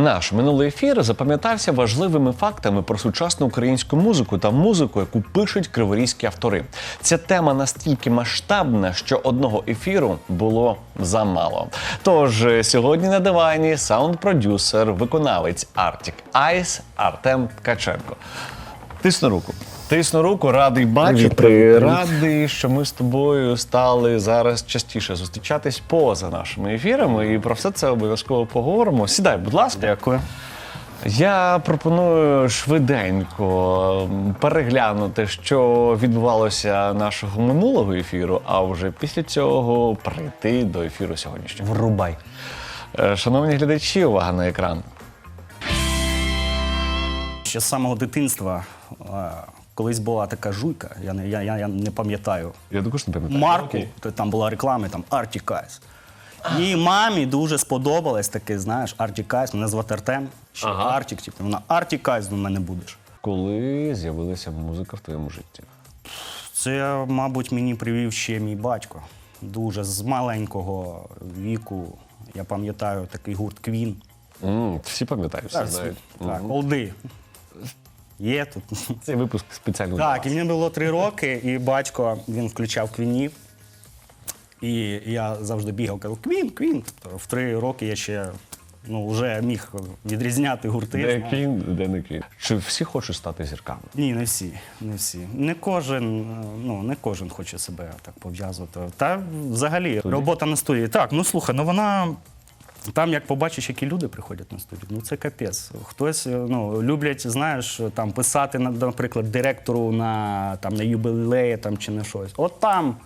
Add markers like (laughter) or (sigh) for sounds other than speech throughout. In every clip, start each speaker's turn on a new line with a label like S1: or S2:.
S1: Наш минулий ефір запам'ятався важливими фактами про сучасну українську музику та музику, яку пишуть криворізькі автори. Ця тема настільки масштабна, що одного ефіру було замало. Тож е, сьогодні на дивані саунд-продюсер, виконавець Arctic Ice Артем Ткаченко. Тисну руку. Тисну руку, радий бачити.
S2: привіт, привіт.
S1: Радий, що ми з тобою стали зараз частіше зустрічатись поза нашими ефірами, і про все це обов'язково поговоримо. Сідай, будь ласка.
S2: Дякую.
S1: Я пропоную швиденько переглянути, що відбувалося нашого минулого ефіру, а вже після цього прийти до ефіру сьогоднішнього.
S2: Врубай.
S1: Е, Шановні глядачі, увага на екран.
S2: Ще з самого дитинства е, колись була така жуйка, я не, я, я, я не пам'ятаю.
S1: Я також не пам'ятаю.
S2: Марку, то там була реклама, там Arctic Eyes. І мамі дуже сподобалось таке, знаєш, Arctic Eyes, мене звати Артем, ще
S1: Ага.
S2: Arctic, типу, вона Arctic Eyes до мене будеш.
S1: Коли з'явилася музика в твоєму житті?
S2: Це, мабуть, мені привів ще мій батько. Дуже з маленького віку. Я пам'ятаю такий гурт Квін.
S1: М, всі пам'ятають, всі знають.
S2: так, олди. Є тут. (laughs)
S1: Цей випуск спеціально. для
S2: Так, і
S1: вас.
S2: мені було три роки, і батько він включав квінів. І я завжди бігав, казав, квін, квін. Тобто в три роки я ще ну, вже міг відрізняти гурти.
S1: Де
S2: знаєш.
S1: де не кін. Чи всі хочуть стати зірками?
S2: Ні, не всі. Не всі. Не кожен, е, ну не кожен хоче себе так пов'язувати. Та взагалі робота на студії. Так, ну слухай, ну вона. Там, як побачиш, які люди приходять на студію, ну це капець. Хтось е, ну, люблять, знаєш, там писати, на- наприклад, директору на, там, на юбілеї там, чи на щось. От там,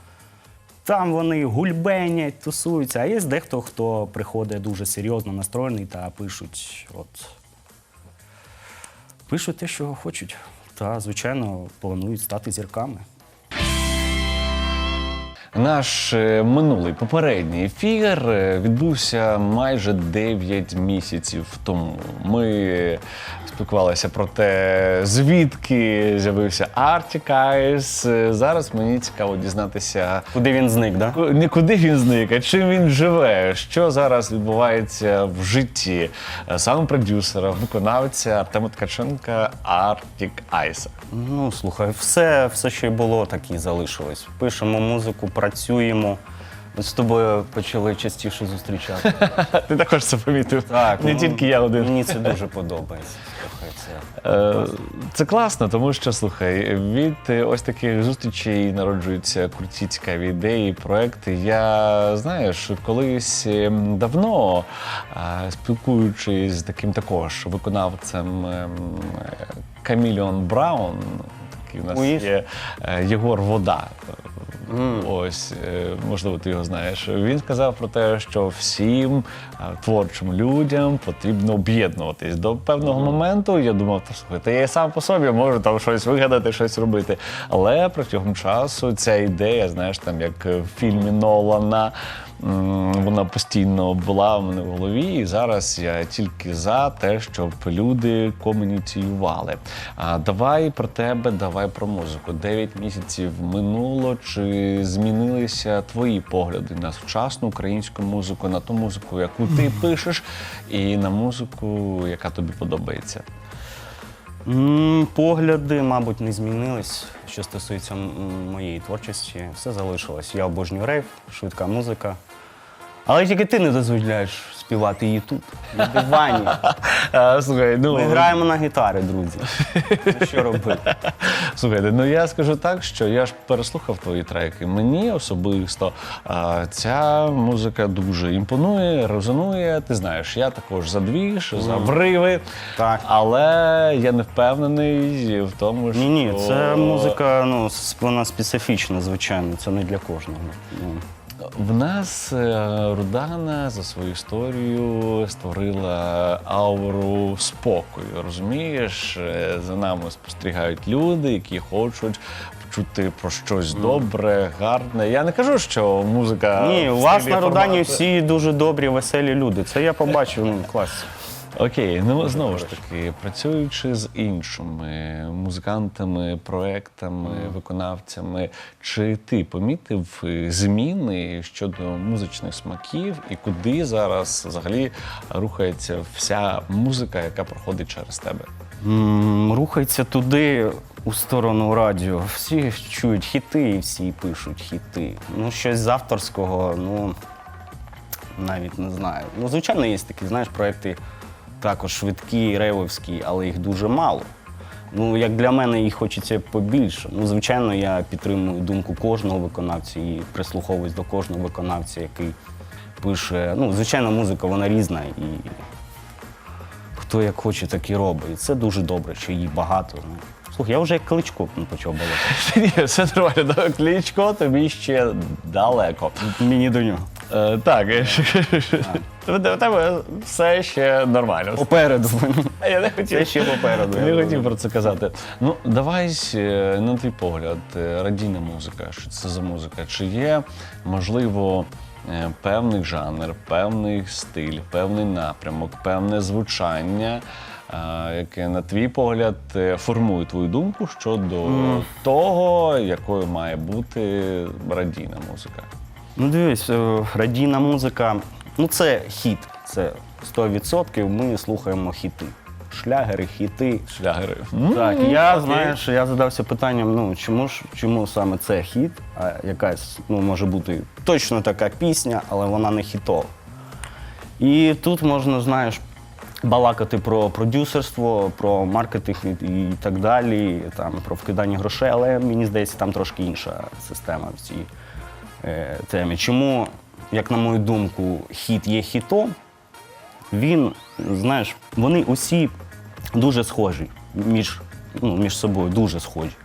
S2: там вони гульбенять, тусуються. А є дехто, хто приходить дуже серйозно настроєний та пишуть, от, пишуть те, що хочуть. Та, звичайно, планують стати зірками.
S1: Наш е, минулий попередній ефір е, відбувся майже 9 місяців тому. Ми спілкувалися про те, звідки з'явився Arctic Eyes. Е, Зараз мені цікаво дізнатися,
S2: Куди він зник, да?
S1: не куди він зник, а чим він живе, що зараз відбувається в житті е, саунд-продюсера, виконавця Артема Ткаченка Arctic Ice.
S2: Ну, слухай, все, все, що й було, так і залишилось. Пишемо музику, працюємо. З тобою почали частіше зустрічати. (laughs)
S1: Ти також це помітив.
S2: Так,
S1: не
S2: ну,
S1: тільки я один.
S2: Мені це дуже подобається. Слухай, це
S1: Е,
S2: класно.
S1: Це класно, тому що слухай, від е, ось таких зустрічей народжуються круті цікаві ідеї, проекти. Я знаєш, колись ем, давно е, спілкуючись з таким також виконавцем ем, е, Каміліон Браун. Такий у нас
S2: Уїж?
S1: є е, Єгор Вода. Ось, е, можливо, ти його знаєш. Він сказав про те, що всім е, творчим людям потрібно об'єднуватись. До певного моменту я думав, та слухайте, я і сам по собі можу там щось вигадати, щось робити. Але протягом часу ця ідея, знаєш, там як в фільмі Нолана. Вона постійно була в мене в голові, і зараз я тільки за те, щоб люди комуніціювали. А давай про тебе, давай про музику. Дев'ять місяців минуло. Чи змінилися твої погляди на сучасну українську музику, на ту музику, яку ти пишеш, і на музику, яка тобі подобається?
S2: М, Погляди, мабуть, не змінились. Що стосується м, моєї творчості, все залишилось. Я обожнюю рейв, швидка музика. Але тільки ти не дозволяєш співати її тут, на дивані.
S1: А, слухай, ну
S2: Ми граємо на гітарі, друзі. Ну, Що робити? (laughs)
S1: Слухайте, ну я скажу так, що я ж переслухав твої треки. Мені особисто а, ця музика дуже імпонує, резонує. Ти знаєш, я також за двіж, за вриви.
S2: Так.
S1: Але я не впевнений в тому, що
S2: Ні, ні, це музика, ну, с- вона специфічна, звичайно, це не для кожного. Ну,
S1: В нас е, Рудана за свою історію створила ауру спокою. Розумієш, Е, за нами спостерігають люди, які хочуть чути про щось добре, гарне. Я не кажу, що музика
S2: Ні, у вас на Рудані всі дуже добрі, веселі люди. Це я побачив, ну, клас.
S1: Окей, ну знову ж таки, працюючи з іншими музикантами, проектами, виконавцями, чи ти помітив е, зміни щодо музичних смаків і куди зараз взагалі рухається вся музика, яка проходить через тебе?
S2: М, Рухається туди, у сторону радіо. Всі чують хіти і всі пишуть хіти. Ну, щось з авторського, ну навіть не знаю. Ну, звичайно, є такі, знаєш, проекти також швидкі, рейвовські, але їх дуже мало. Ну, як для мене їх хочеться побільше. Ну, звичайно, я підтримую думку кожного виконавця і прислуховуюсь до кожного виконавця, який пише. Ну, звичайно, музика вона різна і хто як хоче, так і робить. І це дуже добре, що її багато. Ну. Слухай, я вже як кличко почав балакати. (laughs)
S1: Ні, все нормально. До Кличко тобі ще далеко.
S2: Мені до нього.
S1: Е, так, у тебе все ще нормально.
S2: Попереду.
S1: А Я не хотів.
S2: Це ще попереду. я
S1: Не хотів про це казати. Ну, давай, е, на твій погляд, е, радійна музика. Що це за музика? Чи є, можливо, е, певний жанр, певний стиль, певний напрямок, певне звучання, яке, на твій погляд, формує твою думку щодо того, якою має бути радійна музика?
S2: Ну, дивись, радійна музика, ну це хіт. Це 100% ми слухаємо хіти. Шлягери, хіти.
S1: Шлягери.
S2: Так, я
S1: окей.
S2: знаєш, я задався питанням: ну чому ж чому саме це хіт, а якась ну може бути точно така пісня, але вона не хітова. І тут можна, знаєш, балакати про продюсерство, про маркетинг і, і так далі, там про вкидання грошей, але мені здається, там трошки інша система в цій е, темі. Чому, як на мою думку, хіт є хітом? він, знаєш, вони усі дуже схожі між, ну, між собою, дуже схожі.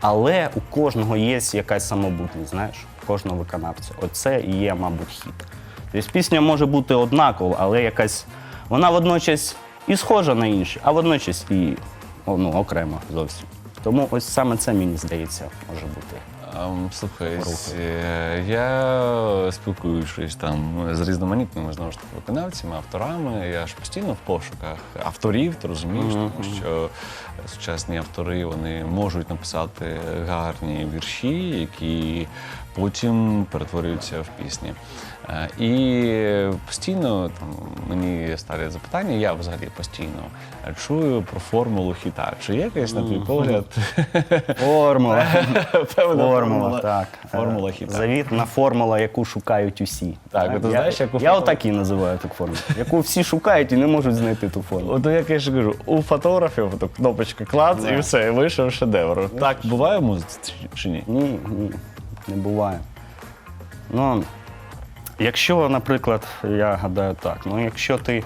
S2: Але у кожного є якась самобутність, знаєш, у кожного виконавця. Оце і є, мабуть, хіт. Тобто пісня може бути однакова, але якась. Вона водночас і схожа на інші, а водночас і ну, окремо зовсім. Тому ось саме це, мені здається, може бути.
S1: Слухай, е, я спілкуючись там з різноманітними знову ж таки виконавцями, авторами. Я ж постійно в пошуках авторів, ти розумієш, тому що сучасні автори вони можуть написати гарні вірші, які потім перетворюються в пісні. Е, І постійно там мені ставлять запитання, я взагалі постійно чую про формулу хіта. Чи є якась, на твій погляд,
S2: Формула. (laughs)
S1: певна
S2: Формула, так.
S1: Формула хіта.
S2: Завітна формула, яку шукають усі.
S1: Так, ти
S2: я,
S1: знаєш, яку
S2: я
S1: формулу?
S2: отак і називаю таку формулу, яку всі шукають і не можуть знайти ту формулу.
S1: От як я ж кажу, у фотографів то кнопочка клац і все, і вийшов шедевр. Так буває в музиці чи ні?
S2: Ні, ні, не буває. Ну, якщо, наприклад, я гадаю так, ну якщо ти.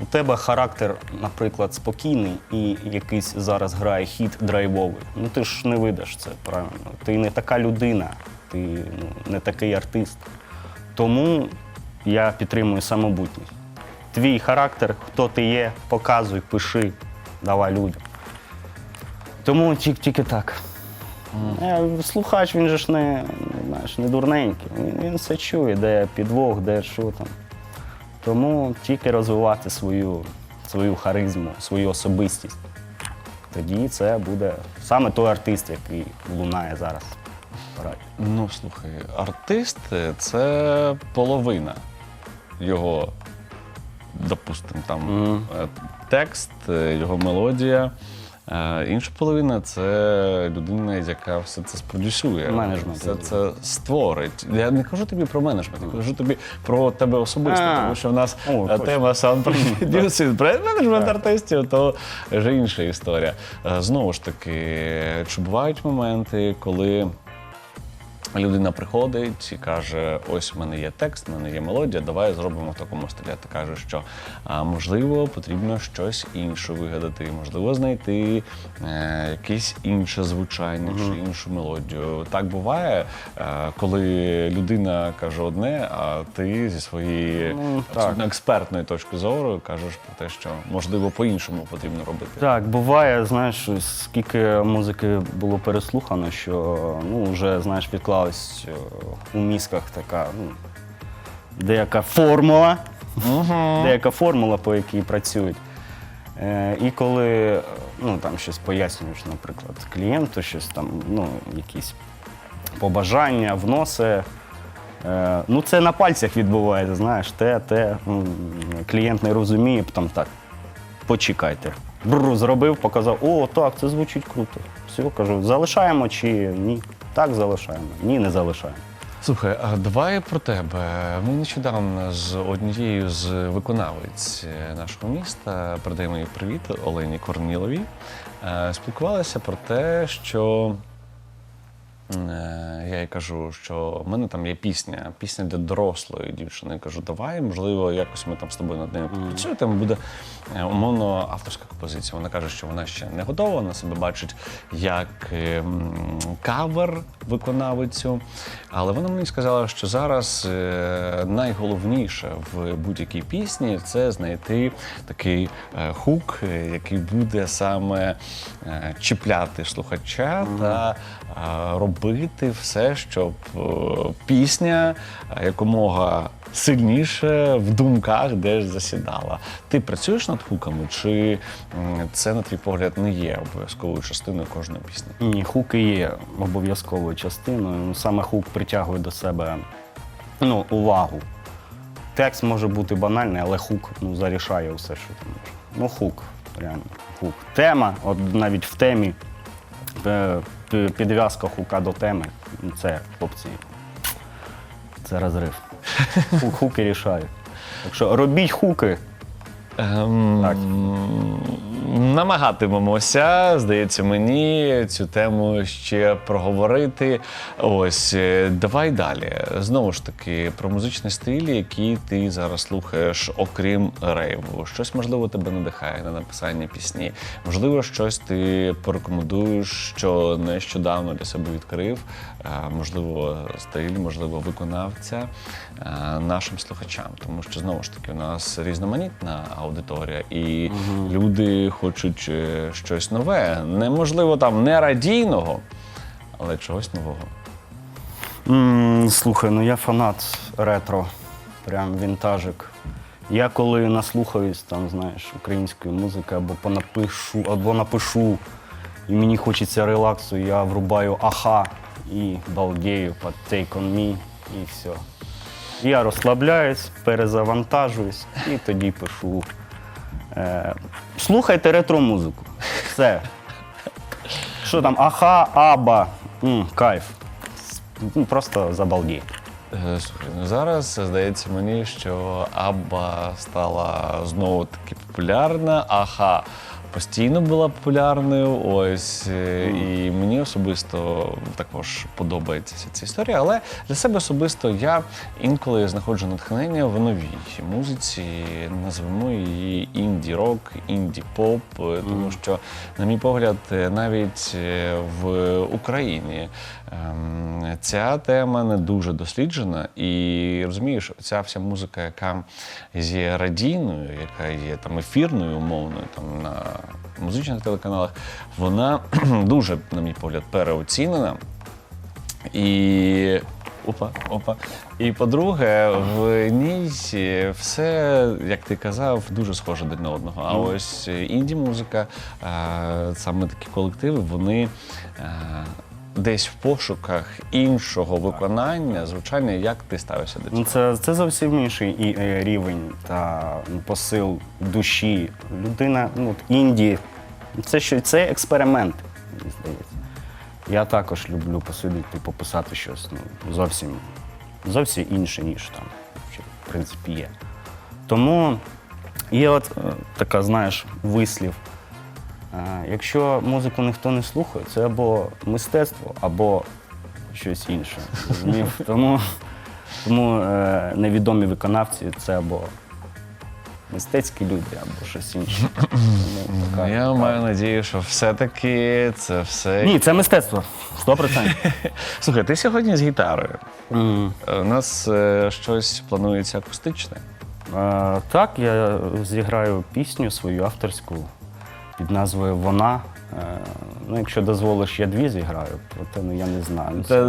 S2: У тебе характер, наприклад, спокійний і якийсь зараз грає хіт драйвовий. Ну ти ж не видаш це, правильно. Ти не така людина, ти ну, не такий артист. Тому я підтримую самобутність. Твій характер, хто ти є, показуй, пиши, давай людям. Тому тільки, так. Е, Слухач, він же ж не, знаєш, не дурненький. Він, він все чує, де підвох, де що там. Тому тільки розвивати свою, свою харизму, свою особистість. Тоді це буде саме той артист, який лунає зараз. в радіо.
S1: Ну слухай, артист це половина його, допустимо, там е, текст, е, його мелодія. Інша половина це людина, яка все це спродюсує.
S2: Менеджмент.
S1: Все це створить. Я не кажу тобі про менеджмент, я кажу тобі про тебе особисто,
S2: А.
S1: тому що в нас
S2: О,
S1: е, тема саунд продюсинг, (laughs) менеджмент артистів, то вже інша історія. Е, Знову ж таки, чи бувають моменти, коли людина приходить і каже: ось в мене є текст, в мене є мелодія, давай зробимо в такому стилі. Ти кажеш, що а, можливо потрібно щось інше вигадати, можливо, знайти е, якесь інше звучання чи іншу мелодію. Так буває, е, коли людина каже одне, а ти зі своєї
S2: Ну,
S1: абсолютно експертної точки зору кажеш про те, що можливо по-іншому потрібно робити.
S2: Так, буває, знаєш, скільки музики було переслухано, що ну, вже знаєш, підклалась е, у мізках така ну, деяка формула, деяка формула, по якій працюють. Е, І коли е, ну, там щось пояснюєш, наприклад, клієнту, щось там, ну, якісь побажання, вноси. Е, Ну, це на пальцях відбувається, знаєш, те, те. м, Клієнт не розуміє, потім так. Почекайте. Бррр, зробив, показав, о, так, це звучить круто. Все, кажу, залишаємо чи ні? Так, залишаємо. Ні, не залишаємо.
S1: Слухай, а давай про тебе. Ми нещодавно з однією з виконавиць е, нашого міста передаємо їй привіт Олені Корніловій. е, Спілкувалися про те, що я їй кажу, що в мене там є пісня, пісня для дорослої дівчини. Я кажу, давай, можливо, якось ми там з тобою над нею попрацюємо. Там буде е, умовно авторська композиція. Вона каже, що вона ще не готова, вона себе бачить як е, кавер виконавицю. Але вона мені сказала, що зараз е, найголовніше в будь-якій пісні це знайти такий е, хук, е, який буде саме е, чіпляти слухача та е, робити все, щоб е, пісня якомога сильніше в думках десь засідала. Ти працюєш над хуками, чи це, на твій погляд, не є обов'язковою частиною кожної пісні?
S2: Ні, хуки є обов'язковою частиною. Ну, Саме хук притягує до себе ну, увагу. Текст може бути банальний, але хук ну, зарішає все, що може. Ну, хук, реально. Хук. Тема, от навіть в темі е, підв'язках підв'язка хука до теми. ну, Це хлопці. Це розрив. (laughs) Хук, хуки рішають. Так що робіть хуки.
S1: Ем,
S2: Так.
S1: Намагатимемося, здається мені, цю тему ще проговорити. Ось е, давай далі. Знову ж таки, про музичний стиль, який ти зараз слухаєш, окрім рейву. Щось можливо тебе надихає на написання пісні. Можливо, щось ти порекомендуєш, що нещодавно для себе відкрив. Е, Можливо, стиль, можливо, виконавця е, нашим слухачам. Тому що знову ж таки у нас різноманітна і люди хочуть е, щось нове. Неможливо там не радійного, але чогось нового.
S2: М, Слухай, ну я фанат ретро, прям вінтажик. Я коли наслухаюсь там, знаєш, української музики або понапишу, або напишу, і мені хочеться релаксу, я врубаю аха і балдею під Take On Me і все. Я розслабляюсь, перезавантажуюсь і тоді пишу. Е, слухайте ретро-музику. Все. Що там, аха, аба, м, кайф. Ну, Просто забалдій.
S1: Е, Слухай, ну зараз здається мені, що Абба стала знову таки популярна. Аха постійно була популярною. Ось е, і мені особисто також подобається ця- ця історія. Але для себе особисто я інколи знаходжу натхнення в новій музиці. Назвемо її інді-рок, інді-поп, е, тому що, на мій погляд, е, навіть е, в Україні ем, ця тема не дуже досліджена. І розумієш, ця вся музика, яка є радійною, яка є там ефірною, умовною, там на музичних телеканалах, вона (clears throat) дуже, на мій погляд, переоцінена. І. Опа, опа. І по-друге, в ній все, як ти казав, дуже схоже один на одного. А ось інді-музика, саме такі колективи, вони е, десь в пошуках іншого виконання, звучання, як ти ставишся до цього?
S2: Ну, це, це зовсім інший і, е, рівень та ну, посил душі. Людина, ну, от інді, це, що, це експеримент, мені здається. Я також люблю посидіти, пописати щось ну, зовсім, зовсім інше, ніж там, що, в принципі, є. Тому є от е, така, знаєш, вислів. Е, Якщо музику ніхто не слухає, це або мистецтво, або щось інше. розумів? (laughs) Тому, тому е, невідомі виконавці це або мистецькі люди, або щось інше. (clears throat) Тому така-
S1: Ну, Я маю надію, що все-таки це все.
S2: Ні, це мистецтво. 100%. (laughs)
S1: Слухай, ти сьогодні з гітарою.
S2: М.
S1: У нас е, щось планується акустичне.
S2: Е, Так, я зіграю пісню свою авторську під назвою Вона Е, Ну, якщо дозволиш, я дві зіграю, проте ну, я не знаю.
S1: Та,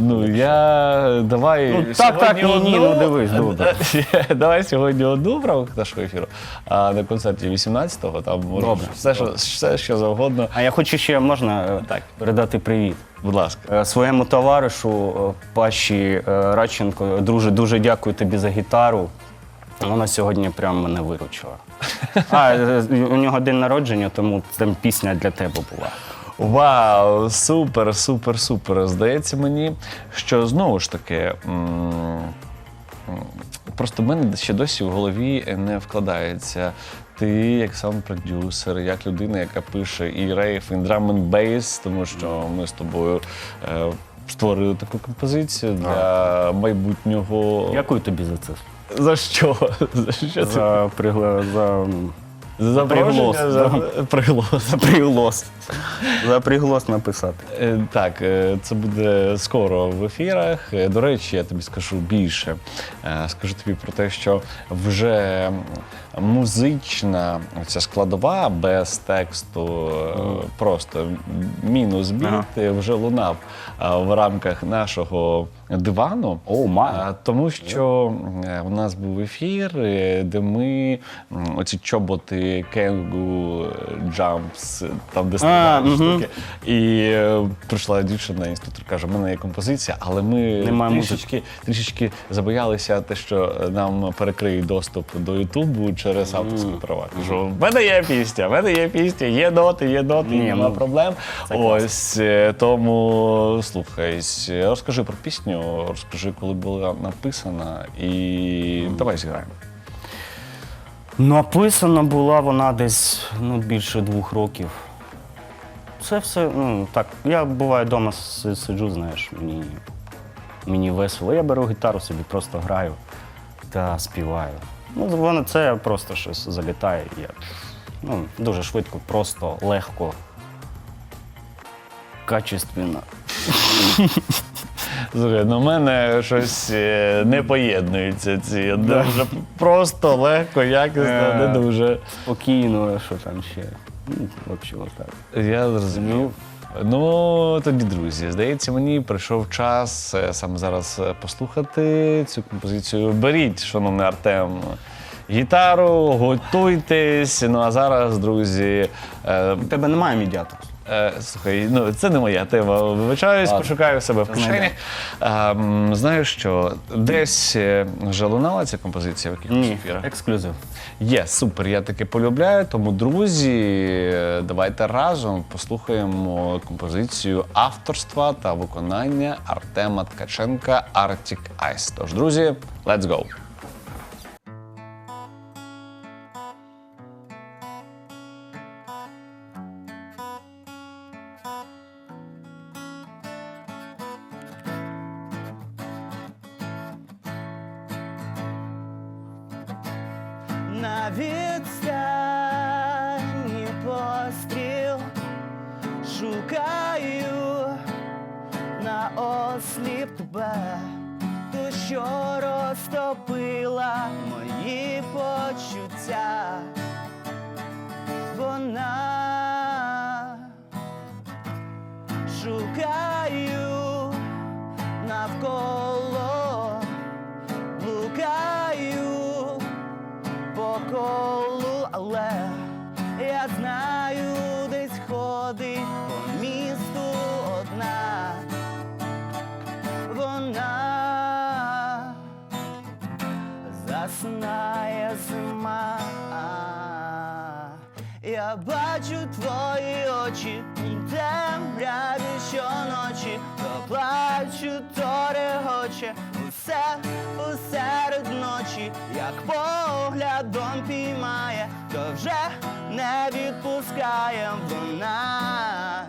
S1: ну, я давай.
S2: Ну, так, так, ні, ні, ну, дивись, добре. (laughs)
S1: давай сьогодні одну в рамках нашого ефіру, а на концерті 18-го там може
S2: Добре,
S1: все, що, все, що завгодно.
S2: А я хочу ще можна е,
S1: Так.
S2: передати привіт.
S1: Будь ласка.
S2: Е, Своєму товаришу е, Паші е, Радченко, друже, дуже дякую тобі за гітару. Вона сьогодні прямо мене виручила. А, (laughs) е, у нього день народження, тому там пісня для тебе була.
S1: Вау, супер, супер, супер. Здається мені, що знову ж таки. Просто в мене ще досі в голові не вкладається. Ти як сам продюсер, як людина, яка пише і рейф, і драм н бейс, тому що ми з тобою е, створили таку композицію для майбутнього.
S2: Дякую тобі за це.
S1: За що? За що це?
S2: За, пригла... за...
S1: За запрошення?
S2: приголос,
S1: За приголос.
S2: за приголос. За приголос написати.
S1: Е, Так, е, це буде скоро в ефірах. Е, До речі, я тобі скажу більше. Е, Скажу тобі про те, що вже музична ця складова без тексту, е, просто мінус біт
S2: Ага.
S1: е, вже лунав е, в рамках нашого дивану.
S2: О, май.
S1: Тому що е, у нас був ефір, е, де ми оці чоботи Кенгу Джампс, там де стріляють
S2: мгм.
S1: штуки. І е, прийшла дівчина, інструктор каже, в мене є композиція, але ми трішечки, трішечки забоялися те, що нам перекриють доступ до Ютубу через авторські права. Кажу, в мене є пісня, в мене є пісня, є ноти, є ноти,
S2: Ні,
S1: нема
S2: ну,
S1: проблем.
S2: це.
S1: Ось тому слухай, розкажи про пісню, розкажи, коли була написана, і давай зіграємо.
S2: Написана була вона десь ну, більше двох років. Це все, ну так. Я буваю вдома сиджу, знаєш, мені, мені весело. Я беру гітару собі, просто граю та співаю. Ну, воно це просто щось залітає. Я, ну, дуже швидко, просто, легко. Качественно. (laughs)
S1: Слухай, ну в мене щось е, не поєднується ці. Дуже просто, легко, якісно,
S2: Е.
S1: не дуже.
S2: Спокійно, що там ще. Ну, взагалі, отак.
S1: Я зрозумів. Ну, тоді, друзі, здається, мені прийшов час е, саме зараз е, послухати цю композицію. Беріть, шановний Артем, гітару, готуйтесь. Ну а зараз, друзі, е,
S2: У тебе немає медіатору?
S1: Е, слухай, ну це не моя тема. Вибачаюсь,
S2: Ладно.
S1: пошукаю себе в
S2: Це
S1: кишені. А, знаю, що десь е, вже лунала ця композиція в якихось
S2: Ні,
S1: ефірах.
S2: ексклюзив.
S1: Є, супер, я таке полюбляю. Тому, друзі, е, давайте разом послухаємо композицію авторства та виконання Артема Ткаченка Arctic Ice. Тож, друзі, let's go!
S2: Осліп тебе, ту, що розтопила мої почуття. Вона шукаю навколо, блукаю по заснає зима. Я бачу твої очі, темряві щоночі, то плачу, то регоче, усе усеред ночі, як поглядом піймає, то вже не відпускає вона.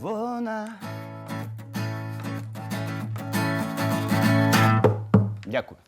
S2: Вона. Дякую.